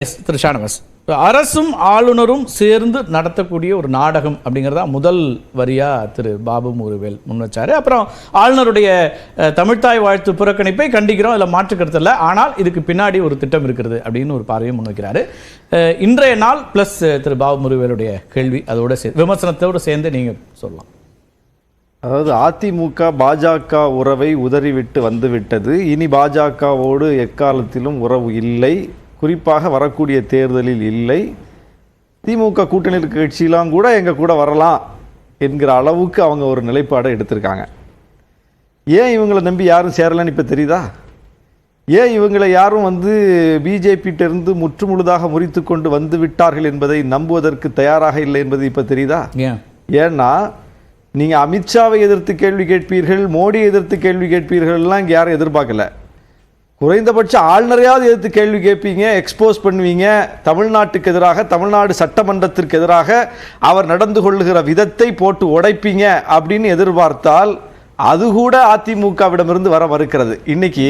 S, திரு ஷானவாஸ் அரசும் ஆளுநரும் சேர்ந்து நடத்தக்கூடிய ஒரு நாடகம் அப்படிங்கிறதா முதல் வரியா திரு பாபு முருவேல் முன் வச்சாரு. அப்புறம் ஆளுநருடைய தமிழ்தாய் வாழ்த்து புறக்கணிப்பை கண்டிக்கிறோம். அதில் மாற்று இல்லை. ஆனால் இதுக்கு பின்னாடி ஒரு திட்டம் இருக்கிறது அப்படின்னு ஒரு பார்வையை முன் வைக்கிறாரு. அஹ், இன்றைய நாள் பிளஸ் திரு பாபு முருவேலுடைய கேள்வி அதோட சே விமர்சனத்தோடு சேர்ந்து நீங்க சொல்லலாம். அதாவது அதிமுக பாஜக உறவை உதறிவிட்டு வந்துவிட்டது. இனி பாஜகவோடு எக்காலத்திலும் உறவு இல்லை. குறிப்பாக வரக்கூடிய தேர்தலில் இல்லை. திமுக கூட்டணி இருக்க கட்சியெல்லாம் கூட எங்க கூட வரலாம் என்கிற அளவுக்கு அவங்க ஒரு நிலைப்பாடை எடுத்திருக்காங்க. ஏன் இவங்களை நம்பி யாரும் சேரலன்னு இப்போ தெரியுதா? ஏன் இவங்களை யாரும் வந்து பிஜேபிட்ட இருந்து முற்றுமுழுதாக முறித்து கொண்டு வந்து விட்டார்கள் என்பதை நம்புவதற்கு தயாராக இல்லை என்பது இப்போ தெரியுதா? ஏன்? ஏன்னா நீங்க அமித்ஷாவை எதிர்த்து கேள்வி கேட்பீர்கள் மோடியை எதிர்த்து கேள்வி கேட்பீர்கள்லாம் இங்க யாரும் எதிர்பார்க்கல. குறைந்தபட்ச ஆளுநரையாவது எதிர்த்து கேள்வி கேட்பீங்க எக்ஸ்போஸ் பண்ணுவீங்க. தமிழ்நாட்டுக்கு எதிராக தமிழ்நாடு சட்டமன்றத்திற்கு எதிராக அவர் நடந்து கொள்ளுகிற விதத்தை போட்டு உடைப்பீங்க அப்படின்னு எதிர்பார்த்தால் அது கூட அதிமுகவிடமிருந்து வர மறுக்கிறது. இன்னைக்கு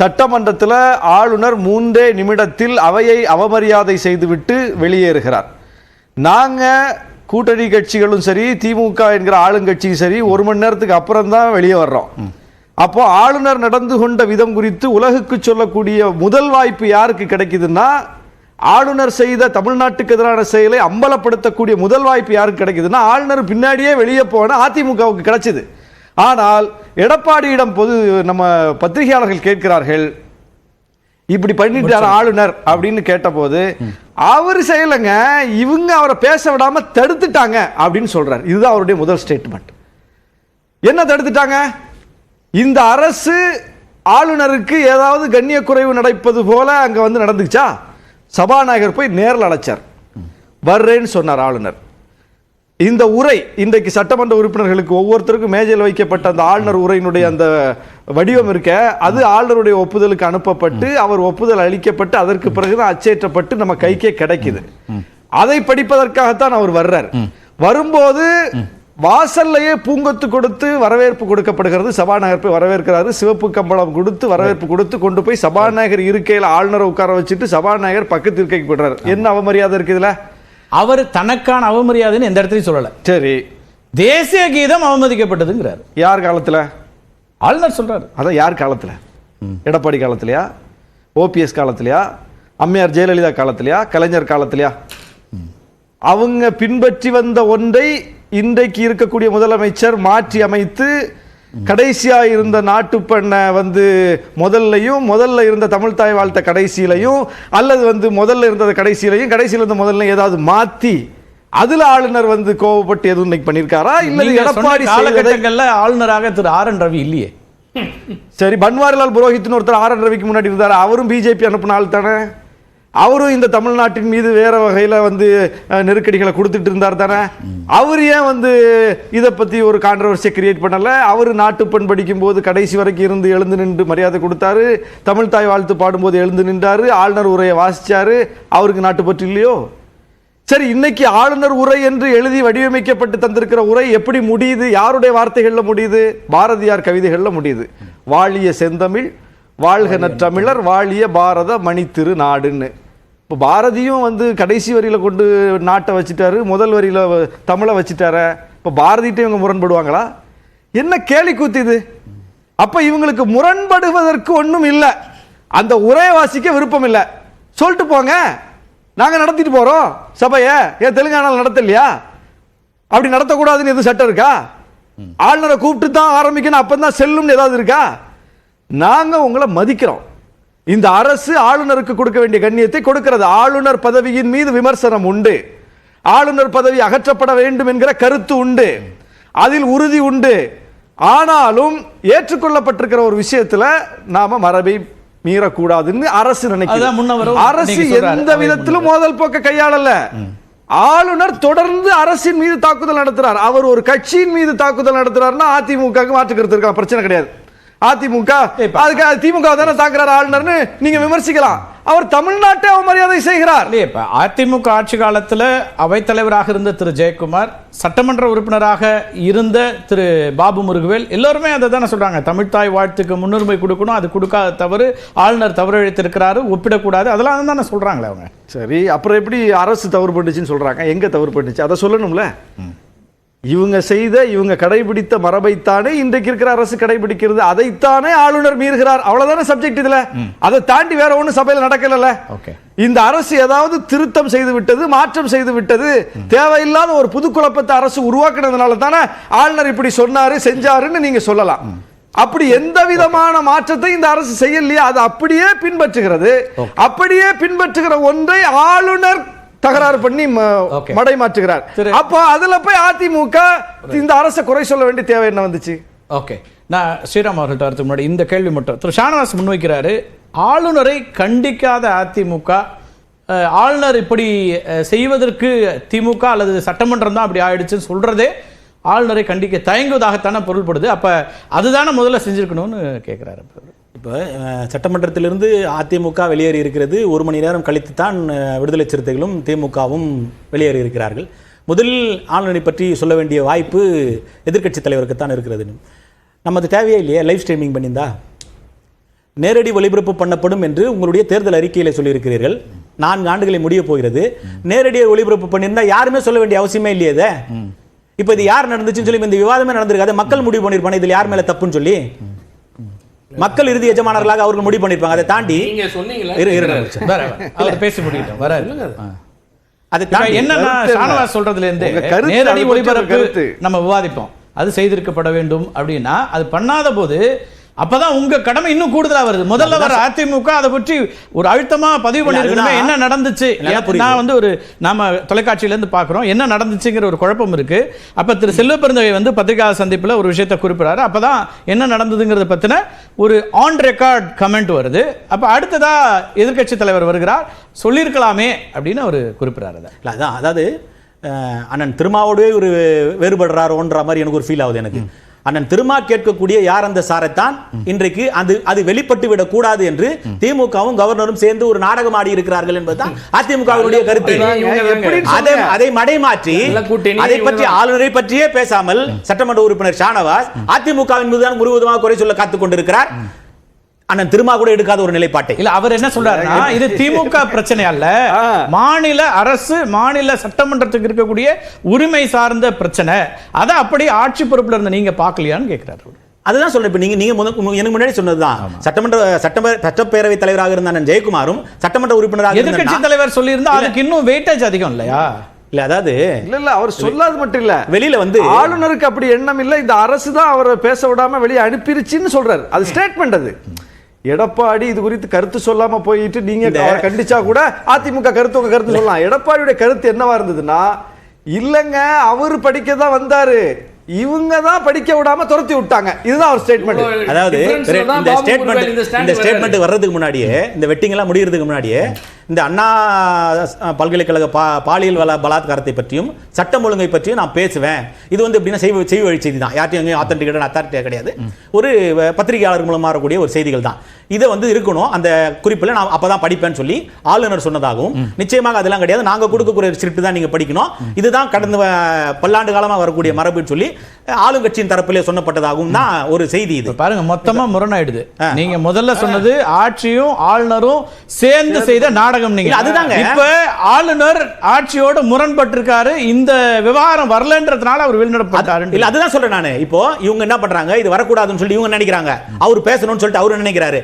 சட்டமன்றத்தில் ஆளுநர் மூன்றே நிமிடத்தில் அவையை அவமரியாதை செய்துவிட்டு வெளியேறுகிறார். நாங்கள் கூட்டணி கட்சிகளும் சரி திமுக என்கிற ஆளுங்கட்சியும் சரி ஒரு மணி நேரத்துக்கு அப்புறம் தான் வெளியே வர்றோம். அப்போ ஆளுநர் நடந்து கொண்ட விதம் குறித்து உலகுக்கு சொல்லக்கூடிய முதல் வாய்ப்பு யாருக்கு கிடைக்குதுன்னா ஆளுநர் செய்த தமிழ்நாட்டுக்கு எதிரான செயலை அம்பலப்படுத்தக்கூடிய முதல் வாய்ப்பு யாருக்கு கிடைக்குதுன்னா ஆளுநர் பின்னாடியே வெளியே போன அதிமுகவுக்கு கிடைச்சது. ஆனால் எடப்பாடியிடம் பொது நம்ம பத்திரிகையாளர்கள் கேட்கிறார்கள் இப்படி பண்ணிட்டார் ஆளுநர் அப்படின்னு கேட்டபோது அவர் செய்யலைங்க இவங்க அவரை பேச விடாம தடுத்துட்டாங்க அப்படின்னு சொல்றாரு. இதுதான் அவருடைய முதல் ஸ்டேட்மெண்ட் என்ன தடுத்துட்டாங்க? இந்த அரசு ஆளுநருக்கு ஏதாவது கண்ணிய குறைவு நடப்பது போல அங்க வந்து நடந்துச்சா? சபாநாயகர் போய் நேரில் அழைச்சார். வர்றேன்னு சொன்னார் ஆளுநர். இந்த உரை இன்றைக்கு சட்டமன்ற உறுப்பினர்களுக்கு ஒவ்வொருத்தருக்கும் மேஜையில் வைக்கப்பட்ட அந்த ஆளுநர் உரையினுடைய அந்த வடிவம் இருக்க அது ஆளுநருடைய ஒப்புதலுக்கு அனுப்பப்பட்டு அவர் ஒப்புதல் அளிக்கப்பட்டு அதற்கு பிறகுதான் அச்சேற்றப்பட்டு நம்ம கைக்கே கிடைக்குது. அதை படிப்பதற்காகத்தான் அவர் வர்றார். வரும்போது வாசல்லையே பூங்கொத்து கொடுத்து வரவேற்பு கொடுக்கப்படுகிறது. சபாநாயகர் போய் வரவேற்கிறாரு. சிவப்பு கம்பளம் கொடுத்து வரவேற்பு கொடுத்து கொண்டு போய் சபாநாயகர் இருக்கையில் ஆளுநரை உட்கார வச்சுட்டு சபாநாயகர் பக்கத்து இருக்கைக்கு போடுறாரு என்ன அவமரியாதை இருக்கு இதுல? அவர் தனக்கான அவமரியாதைன்னு எந்த இடத்துலையும் சொல்லல. சரி. தேசிய கீதம் அவமதிக்கப்பட்டதுங்கிறார். யார் காலத்துல? ஆளுநர் சொல்றாரு. அதான் யார் காலத்துல? எடப்பாடி காலத்திலயா? ஓபிஎஸ் காலத்திலயா? அம்மையார் ஜெயலலிதா காலத்திலயா? கலைஞர் காலத்திலயா? அவங்க பின்பற்றி வந்த ஒன்றை இன்றைக்கு இருக்கக்கூடிய முதலமைச்சர் மாற்றி அமைத்து கடைசியா இருந்த நாட்டுப்பண்ணை வந்து முதல்லையும் முதல்ல இருந்த தமிழ்தாய் வாழ்த்த கடைசியிலையும் அல்லது வந்து முதல்ல இருந்தது கடைசியிலையும் கடைசியில இருந்த முதல்ல ஏதாவது மாத்தி அதுல ஆளுநர் வந்து கோவப்பட்டு எதுவும் இன்னைக்கு பண்ணிருக்காரா? இல்ல நீங்க சொன்ன எடப்பாடி காலகட்டங்கள்ல ஆளுநராக திரு ஆர் என் ரவி இல்லையே. சரி பன்வாரிலால் புரோஹித்னு ஒருத்தர் ஆர் என் ரவிக்கு முன்னாடி இருந்தார். அவரும் பிஜேபி அனுப்பின ஆள் தானே? அவரும் இந்த தமிழ்நாட்டின் மீது வேற வகையில் வந்து நெருக்கடிகளை கொடுத்துட்டு இருந்தார் தானே? அவர் ஏன் வந்து இதை பற்றி ஒரு கான்ட்ரவர்சியை கிரியேட் பண்ணலை? அவர் நாட்டுப்பண் படிக்கும் போது கடைசி வரைக்கும் இருந்து எழுந்து நின்று மரியாதை கொடுத்தாரு. தமிழ் தாய் வாழ்த்து பாடும்போது எழுந்து நின்றாரு. ஆளுநர் உரையை வாசிச்சாரு. அவருக்கு நாட்டுப்பற்று இல்லையோ? சரி இன்னைக்கு ஆளுநர் உரை என்று எழுதி வடிவமைக்கப்பட்டு தந்திருக்கிற உரை எப்படி முடியுது? யாருடைய வார்த்தைகளில் முடியுது? பாரதியார் கவிதைகளில் முடியுது. வாழிய செந்தமிழ் வாழ்க நற்றமிழர் வாழிய பாரத மணித்திரு நாடுன்னு. இப்போ பாரதியும் வந்து கடைசி வரியில கொண்டு நாட்டை வச்சுட்டாரு முதல் வரியில தமிழை வச்சுட்டாரு. இப்போ பாரதிட்ட இவங்க முரண்படுவாங்களா? என்ன கேலி கூத்து இது? அப்ப இவங்களுக்கு முரண்படுவதற்கு ஒண்ணும் இல்லை. அந்த உரையை வாசிக்க விருப்பம் இல்லை. சொல்லிட்டு போங்க. நாங்க நடத்திட்டு போறோம் சபையை. ஏன் தெலுங்கானால நடத்தலையா? அப்படி நடத்தக்கூடாதுன்னு எதுவும் சட்டம் இருக்கா? ஆளுநரை கூப்பிட்டு தான் ஆரம்பிக்கணும் அப்பதான் செல்லும்னு ஏதாவது இருக்கா? நாங்க உங்களை மதிக்கிறோம். இந்த அரசு ஆளுநருக்கு கொடுக்க வேண்டிய கண்ணியத்தை கொடுக்கிறது. ஆளுநர் பதவியின் மீது விமர்சனம் உண்டு. ஆளுநர் பதவி அகற்றப்பட வேண்டும் என்கிற கருத்து உண்டு. அதில் உறுதி உண்டு. ஆனாலும் ஏற்றுக்கொள்ளப்பட்டிருக்கிற ஒரு விஷயத்துல நாம மரபை மீறக்கூடாதுன்னு அரசு நினைக்கிறது. அரசு. எந்த விதத்திலும் மோதல் போக்க கையாளல. ஆளுநர் தொடர்ந்து அரசின் மீது தாக்குதல் நடத்துறார். அவர் ஒரு கட்சியின் மீது தாக்குதல் நடத்துறாருன்னா அதிமுக மாற்றுக்கிறது இருக்கலாம். பிரச்சனை கிடையாது. அதிமுக. அதுக்கு அது திமுக தானே தாக்குறாரு ஆளுநர்னு நீங்க விமர்சிக்கலாம். அவர் தமிழ்நாட்டை அவமரியாதை செய்கிறார். இப்ப அதிமுக ஆட்சி காலத்துல அவைத்தலைவராக இருந்த திரு ஜெயக்குமார் சட்டமன்ற உறுப்பினராக இருந்த திரு பாபு முருகவேல் எல்லோருமே அதை தானே சொல்றாங்க. தமிழ்த்தாய் வாழ்த்துக்கு முன்னுரிமை கொடுக்கணும் அது கொடுக்காத தவறு ஆளுநர் தவறு இழைத்திருக்கிறாரு ஒப்பிடக்கூடாது அதெல்லாம் தானே சொல்றாங்களே அவங்க. சரி அப்புறம் எப்படி அரசு தவறு பண்ணுச்சுன்னு சொல்றாங்க? எங்க தவறு பண்ணுச்சு? அதை சொல்லணும்ல? இவங்க செய்த இவங்க கடைபிடித்த மரபைத்தானே இன்றைக்கு இருக்கிற அரசு கடைபிடிக்கிறது. அதைத்தானே ஆளுநர் மீறுகிறார். அவ்வளவுதானே சப்ஜெக்ட் இதுல? அதை தாண்டி வேற ஒண்ணும் சபையில நடக்கல இந்த அரசு ஏதாவது திருத்தம் செய்து விட்டது மாற்றம் செய்து விட்டது தேவையில்லாத ஒரு புது குழப்பத்தை அரசு உருவாக்குனதுனால தானே ஆளுநர் இப்படி சொன்னாரு செஞ்சாருன்னு நீங்க சொல்லலாம். அப்படி எந்த விதமான மாற்றத்தை இந்த அரசு செய்யலையா அது அப்படியே பின்பற்றுகிறது. அப்படியே பின்பற்றுகிற ஒன்றை ஆளுநர் தகராறு பண்ணி. மடை மாற்றுகிறார். அப்போ அதுல போய் அதிமுக இந்த அரசை குறை சொல்ல வேண்டிய தேவை என்ன வந்துச்சு? ஓகே. நான் ஸ்ரீராம் அவர்கள்ட்ட வரதுக்கு முன்னாடி இந்த கேள்வி மட்டும். திரு ஷானவாஸ் முன்வைக்கிறாரு ஆளுநரை கண்டிக்காத அதிமுக ஆளுநர் இப்படி செய்வதற்கு திமுக அல்லது சட்டமன்றம் தான் அப்படி ஆயிடுச்சுன்னு சொல்றதே ஆளுநரை கண்டிக்க தயங்குவதாகத்தானே பொருள்படுது. அப்ப அதுதானே முதல்ல செஞ்சிருக்கணும்னு கேட்கிறாரு இப்போ சட்டமன்றத்திலிருந்து அதிமுக வெளியேறி இருக்கிறது. ஒரு மணி நேரம் கழித்து தான் விடுதலை சிறுத்தைகளும் திமுகவும் வெளியேறி இருக்கிறார்கள். முதலில் ஆளுநரை பற்றி சொல்ல வேண்டிய வாய்ப்பு எதிர்க்கட்சி தலைவருக்கு தான் இருக்கிறது. நமது தேவையே இல்லையே? லைவ் ஸ்ட்ரீமிங் பண்ணியிருந்தா? நேரடி ஒளிபரப்பு பண்ணப்படும் என்று உங்களுடைய தேர்தல் அறிக்கையில சொல்லியிருக்கிறீர்கள். நான்கு ஆண்டுகளை முடிய போகிறது. நேரடி ஒளிபரப்பு பண்ணியிருந்தா யாருமே சொல்ல வேண்டிய அவசியமே இல்லையே. இப்போ இது யார் நடந்துச்சுன்னு சொல்லி இந்த விவாதமே நடந்திருக்காது. மக்கள் முடிவு பண்ணிருப்பாங்க இதில் யார் மேல தப்புன்னு சொல்லி? மக்கள் இறுதி எஜமானர்களாக அவர்கள் முடிவு பண்ணிருப்பாங்க. அதை தாண்டி நீங்க சொன்னீங்களா இரு இரு பேசி முடிக்கிட்டோம். வர. அதை என்னன்னா? ஷானவாஸ் சொல்றதுல இருந்து நேரடி ஒளிபரப்பு. நம்ம விவாதிப்போம். அது செய்திருக்கப்பட வேண்டும் அப்படின்னா அது பண்ணாத போது அப்பதான் உங்க கடமை இன்னும் கூடுதலா வருது. முதல்ல வர அதிமுக அதை பற்றி ஒரு அழுத்தமா பதிவு பண்ணிருக்கணுமே. என்ன நடந்துச்சு. நான் வந்து ஒரு நாம தொலைக்காட்சியில இருந்து பாக்குறோம் என்ன நடந்துச்சுங்கிற ஒரு குழப்பம் இருக்கு. அப்ப திரு செல்வ பெருந்தகை வந்து பத்திரிகா சந்திப்புல ஒரு விஷயத்தை குறிப்பிடாரு அப்பதான் என்ன நடந்ததுங்கிறத பத்தின ஒரு ஆன் ரெக்கார்ட் கமெண்ட் வருது. அப்ப அடுத்ததா எதிர்க்கட்சி தலைவர் வருகிறார். சொல்லியிருக்கலாமே அப்படின்னு அவர் குறிப்பிடாரு இல்ல அதான். அதாவது அண்ணன் திருமாவோடவே ஒரு வேறுபடுறாரோன்ற மாதிரி எனக்கு ஒரு ஃபீல் ஆகுது எனக்கு. அண்ணன் திருமா கேட்கக்கூடிய யார் அந்த சாரைத்தான்? இன்றைக்கு அது அது வெளிப்பட்டு விடக் கூடாது என்று திமுகவும் கவர்னரும் சேர்ந்து ஒரு நாடகம் ஆடி இருக்கிறார்கள் என்பதுதான் அதிமுகவினுடைய கருத்து. அதை அதை மடைமாற்றி அதை பற்றி. ஆளுநரை பற்றியே பேசாமல் சட்டமன்ற உறுப்பினர் ஷானவாஸ் அதிமுகவின் மீதுதான் முழுவதுமாக குறை சொல்ல காத்துக் கொண்டிருக்கிறார். அண்ணன் திருமா கூட எடுக்காத ஒரு நிலைப்பாட்டை. இல்ல அவர் என்ன சொல்றாருன்னா இது திமுக பிரச்சனை அல்ல. மாநில அரசு மாநில சட்டமன்றத்துக்கு இருக்கக்கூடிய உரிமை சார்ந்த பிரச்சனை. அதை அப்படி ஆட்சி பொறுப்புல இருந்த நீங்க பார்க்கலையான்னு கேக்குறாரு அவரு. அதுதான் சொல்றேன். இப்ப நீங்க நீங்க எனக்கு முன்னாடி சொன்னதுதான். சட்டமன்ற சட்டமன்ற சட்டப்பேரவை தலைவராக இருந்த ஜெயக்குமாரும் சட்டமன்ற உறுப்பினராக இருந்த எதிர்க்கட்சி நான்- தலைவர் சொல்லியிருந்தா அதுக்கு இன்னும் வெயிட்டேஜ் அதிகம் இல்லையா? இல்ல அதாவது இல்ல இல்ல அவர் சொல்லாது மட்டும் இல்ல. வெளியில வந்து ஆளுநருக்கு அப்படி எண்ணம் இல்ல. இந்த அரசு தான் அவரை பேச விடாம வெளியே அனுப்பிருச்சுன்னு சொல்றாரு. அது ஸ்டேட்மெண்ட் அது. எடப்பாடி இது குறித்து கருத்து சொல்லாம போயிட்டு நீங்க கண்டிச்சா கூட அதிமுக கருத்து உங்க கருத்து சொல்லலாம். எடப்பாடியுடைய கருத்து என்னவா இருந்ததுன்னா இல்லங்க அவர் படிக்க தான் வந்தாரு. இவங்க தான் படிக்க விடாம துரத்தி விட்டாங்க. இதுதான் அவர் ஸ்டேட்மெண்ட் அதாவது இந்த ஸ்டேட்மெண்ட் இந்த. ஸ்டேட்மெண்ட் வர்றதுக்கு முன்னாடியே இந்த வெட்டிங் எல்லாம் முடியறதுக்கு முன்னாடியே இந்த அண்ணா பல்கலைக்கழக பா பாலியல் வள பலாத்காரத்தை பற்றியும் சட்டம் ஒழுங்கை பற்றியும் நான் பேசுவேன். இது வந்து எப்படின்னா செய்வ செய்தி வழி செய்தி தான். யார்ட்டையும் எங்கேயும் ஆத்தன்டிகேட் அத்தாரிட்டியாக கிடையாது. ஒரு பத்திரிகையாளர் மூலமா வரக்கூடிய ஒரு செய்திகள் தான். இதை வந்து இருக்கணும். அந்த குறிப்பில் நான் அப்பதான் படிப்பேன்னு சொல்லி ஆளுநர் சொன்னதாகவும் நிச்சயமாக அதெல்லாம் கிடையாது. நாங்க கொடுக்கக்கூடிய ஸ்கிரிப்ட் தான் நீங்க படிக்கணும். இதுதான் கடந்த பல்லாண்டு காலமா வரக்கூடிய மரபுன்னு சொல்லி ஆளுங்கட்சியின் தரப்பிலே சொன்னப்பட்டதாகவும் தான் ஒரு செய்தி இது. பாருங்க மொத்தமா முரணாயிடுது. நீங்க முதல்ல சொன்னது ஆட்சியும் ஆளுநரும் சேர்ந்து செய்த நாடகம். நீங்க. இல்ல, அதுதாங்க. இப்ப ஆளுநர் ஆட்சியோட முரண்பட்டிருக்காரு. இந்த விவகாரம் வரலன்றதுனால அவர் வெளிநடப்பட்டாரு இல்ல அதுதான் சொல்றேன் நானு. இப்போ இவங்க என்ன பண்றாங்க? இது வரக்கூடாதுன்னு சொல்லி இவங்க நினைக்கிறாங்க. அவர் பேசணும்னு சொல்லிட்டு அவரு நினைக்கிறாரு?